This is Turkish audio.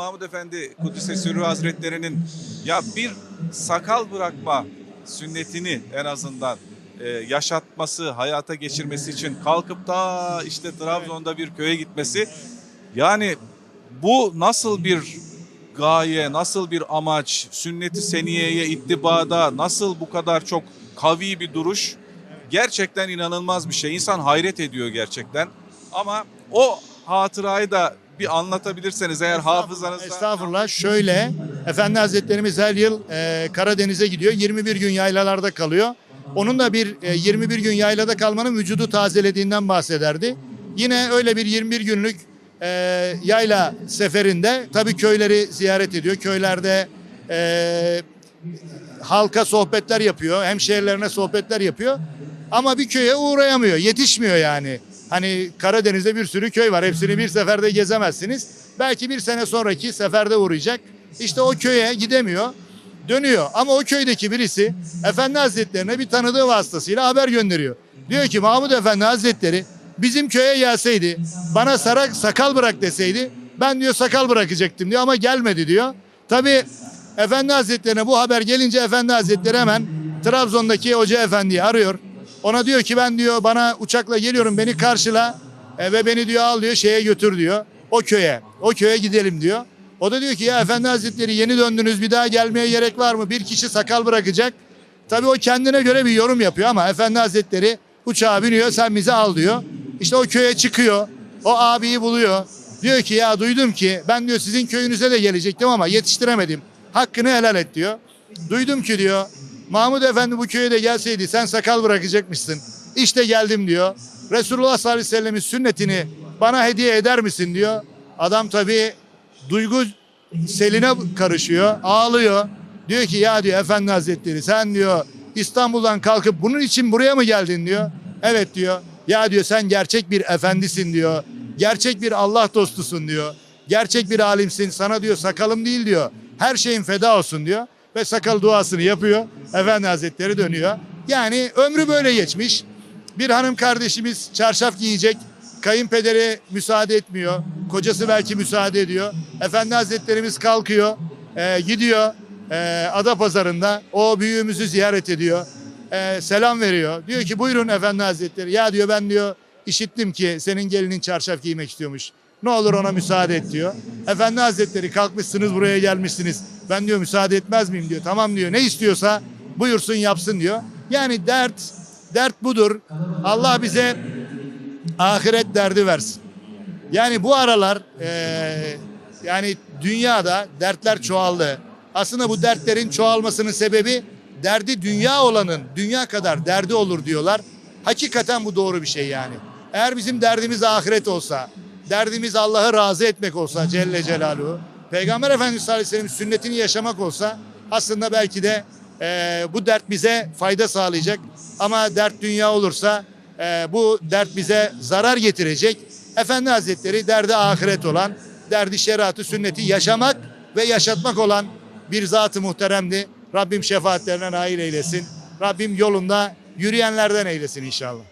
Mahmud Efendi Kudüs'e Sürü Hazretleri'nin ya bir sakal bırakma sünnetini en azından e, yaşatması, hayata geçirmesi için kalkıp da işte Trabzon'da bir köye gitmesi yani bu nasıl bir gaye, nasıl bir amaç, sünnet-i seniyeye ittibada nasıl bu kadar çok kavi bir duruş gerçekten inanılmaz bir şey. İnsan hayret ediyor gerçekten. Ama o hatırayı da bir anlatabilirseniz eğer hafızanızda... Estağfurullah. Şöyle, Efendi Hazretlerimiz her yıl e, Karadeniz'e gidiyor. 21 gün yaylalarda kalıyor. Onun da bir e, 21 gün yaylada kalmanın vücudu tazelediğinden bahsederdi. Yine öyle bir 21 günlük e, yayla seferinde tabii köyleri ziyaret ediyor. Köylerde e, halka sohbetler yapıyor. Hemşehrilerine sohbetler yapıyor. Ama bir köye uğrayamıyor. Yetişmiyor yani. Hani Karadeniz'de bir sürü köy var. Hepsini bir seferde gezemezsiniz. Belki bir sene sonraki seferde uğrayacak. İşte o köye gidemiyor. Dönüyor. Ama o köydeki birisi Efendi Hazretlerine bir tanıdığı vasıtasıyla haber gönderiyor. Diyor ki Mahmud Efendi Hazretleri bizim köye gelseydi bana sarak sakal bırak deseydi ben diyor sakal bırakacaktım diyor ama gelmedi diyor. Tabii Efendi Hazretlerine bu haber gelince Efendi Hazretleri hemen Trabzon'daki Hoca Efendi'yi arıyor. Ona diyor ki ben diyor bana uçakla geliyorum beni karşıla e, ve beni diyor al diyor şeye götür diyor. O köye. O köye gidelim diyor. O da diyor ki ya Efendi Hazretleri yeni döndünüz bir daha gelmeye gerek var mı? Bir kişi sakal bırakacak. Tabii o kendine göre bir yorum yapıyor ama Efendi Hazretleri uçağa biniyor sen bizi al diyor. İşte o köye çıkıyor. O abiyi buluyor. Diyor ki ya duydum ki ben diyor sizin köyünüze de gelecektim ama yetiştiremedim. Hakkını helal et diyor. Duydum ki diyor Mahmud Efendi bu köye de gelseydi sen sakal bırakacakmışsın. İşte geldim diyor. Resulullah sallallahu aleyhi ve sellemin sünnetini bana hediye eder misin diyor. Adam tabii duygu seline karışıyor, ağlıyor. Diyor ki ya diyor Efendi Hazretleri sen diyor İstanbul'dan kalkıp bunun için buraya mı geldin diyor. Evet diyor. Ya diyor sen gerçek bir efendisin diyor. Gerçek bir Allah dostusun diyor. Gerçek bir alimsin. Sana diyor sakalım değil diyor. Her şeyin feda olsun diyor. Ve sakal duasını yapıyor. Efendi Hazretleri dönüyor. Yani ömrü böyle geçmiş. Bir hanım kardeşimiz çarşaf giyecek. Kayınpederi müsaade etmiyor. Kocası belki müsaade ediyor. Efendi Hazretlerimiz kalkıyor. e, gidiyor e, Ada Pazarında. O büyüğümüzü ziyaret ediyor. E, selam veriyor. Diyor ki buyurun Efendi Hazretleri. Ya diyor ben diyor işittim ki senin gelinin çarşaf giymek istiyormuş. Ne olur ona müsaade et diyor. Efendi Hazretleri kalkmışsınız buraya gelmişsiniz. Ben diyor müsaade etmez miyim diyor. Tamam diyor. Ne istiyorsa buyursun yapsın diyor. Yani dert dert budur. Allah bize ahiret derdi versin. Yani bu aralar eee, yani dünyada dertler çoğaldı. Aslında bu dertlerin çoğalmasının sebebi derdi dünya olanın dünya kadar derdi olur diyorlar. Hakikaten bu doğru bir şey yani. Eğer bizim derdimiz ahiret olsa, derdimiz Allah'ı razı etmek olsa Celle Celaluhu, Peygamber Efendimiz sallallahu aleyhi ve sellem sünnetini yaşamak olsa aslında belki de eee, bu dert bize fayda sağlayacak. Ama dert dünya olursa eee, bu dert bize zarar getirecek. Efendi Hazretleri derdi ahiret olan, derdi şeriatı sünneti yaşamak ve yaşatmak olan bir zat-ı muhteremdi. Rabbim şefaatlerine nail eylesin. Rabbim yolunda yürüyenlerden eylesin inşallah.